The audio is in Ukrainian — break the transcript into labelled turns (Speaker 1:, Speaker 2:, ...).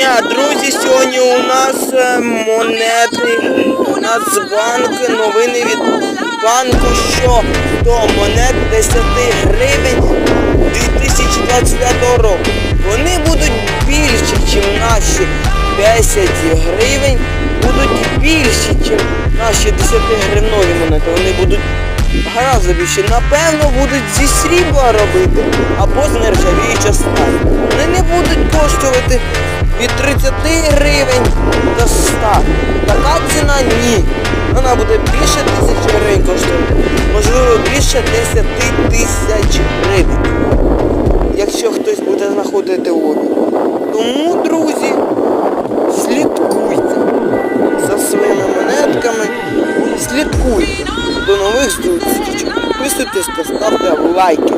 Speaker 1: дня, друзі. Сьогодні у нас е, монети Нацбанк. Новини від банку, що до монет 10 гривень 2025 року. Вони будуть більші, ніж наші 10 гривень. Будуть більші, ніж наші 10 гривнові монети. Вони будуть Гораздо більше, напевно, будуть зі срібла робити або з нержавіюча сталь. Вони не будуть коштувати від 30 гривень до 100. Така ціна ні. Вона буде більше тисячі гривень коштувати. Можливо, більше 10 тисяч гривень. Якщо хтось буде знаходити обіг. Тому, друзі, слідкуйте за своїми монетками. Слідкуйте. До нових зустрічей. Підписуйтесь та ставте лайки.